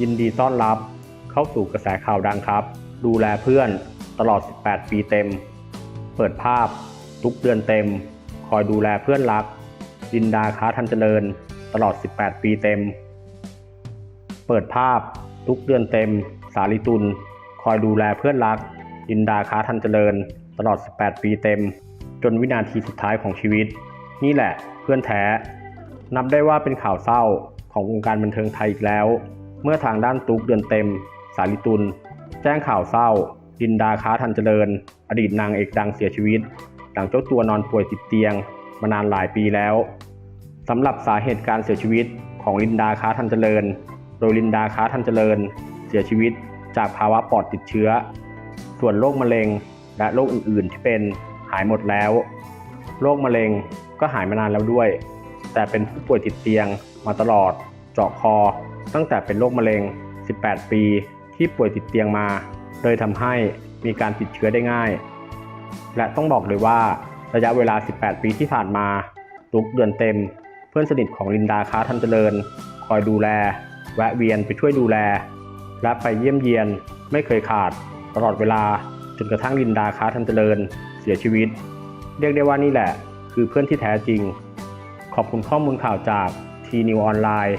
ยินดีต้อนรับเข้าสู่กระแสข่าวดังครับ ดูแลเพื่อนตลอด 18 ปีเต็ม เปิดภาพ ทุกเดือนเต็ม คอยดูแลเพื่อนรัก ดินดาค้าทันเจริญ ตลอด 18 ปีเต็ม เปิดภาพ ทุกเดือนเต็ม สาลิตุล คอยดูแลเพื่อนรัก ดินดาค้าทันเจริญ ตลอด 18 ปีเต็ม จนวินาทีสุดท้ายของชีวิต นี่แหละเพื่อนแท้ นับได้ว่าเป็นข่าวเศร้าของวงการบันเทิงไทยอีกแล้ว เมื่อทางด้านตุกเดือนเต็ม สาลิตุล แจ้งข่าวเศร้า ดินดาค้าทันเจริญ อดีตนางเอกดังเสียชีวิต หลังเจ้าตัวนอนป่วยติดเตียง มานานหลายปีแล้วสำหรับสาเหตุการเสียชีวิตของลินดาค้าทันเจริญ โดยลินดาค้าทันเจริญ เสียชีวิตจากภาวะปอดติดเชื้อ ส่วนโรคมะเร็งและโรคอื่น ๆ ที่เป็นหายหมดแล้ว โรคมะเร็งก็หายมานานแล้วด้วย แต่เป็นผู้ป่วยติดเตียงมาตลอด เจาะคอ ตั้งแต่เป็นโรคมะเร็ง 18 ปี ที่ป่วยติดเตียงมา เลยทำให้มีการติดเชื้อได้ง่าย และต้องบอกเลยว่าระยะเวลา 18 ปีที่ผ่านมาตุกเดือนเต็ม เพื่อนสนิทของลินดาค้าทันเจริญ คอยดูแล แวะเวียนไปช่วยดูแล และไปเยี่ยมเยียนไม่เคยขาด ตลอดเวลาจนกระทั่งลินดาค้าทันเจริญ เสียชีวิต เรียกได้ว่านี่แหละ คือเพื่อนที่แท้จริง ขอบคุณข้อมูลข่าวจากทีนิวออนไลน์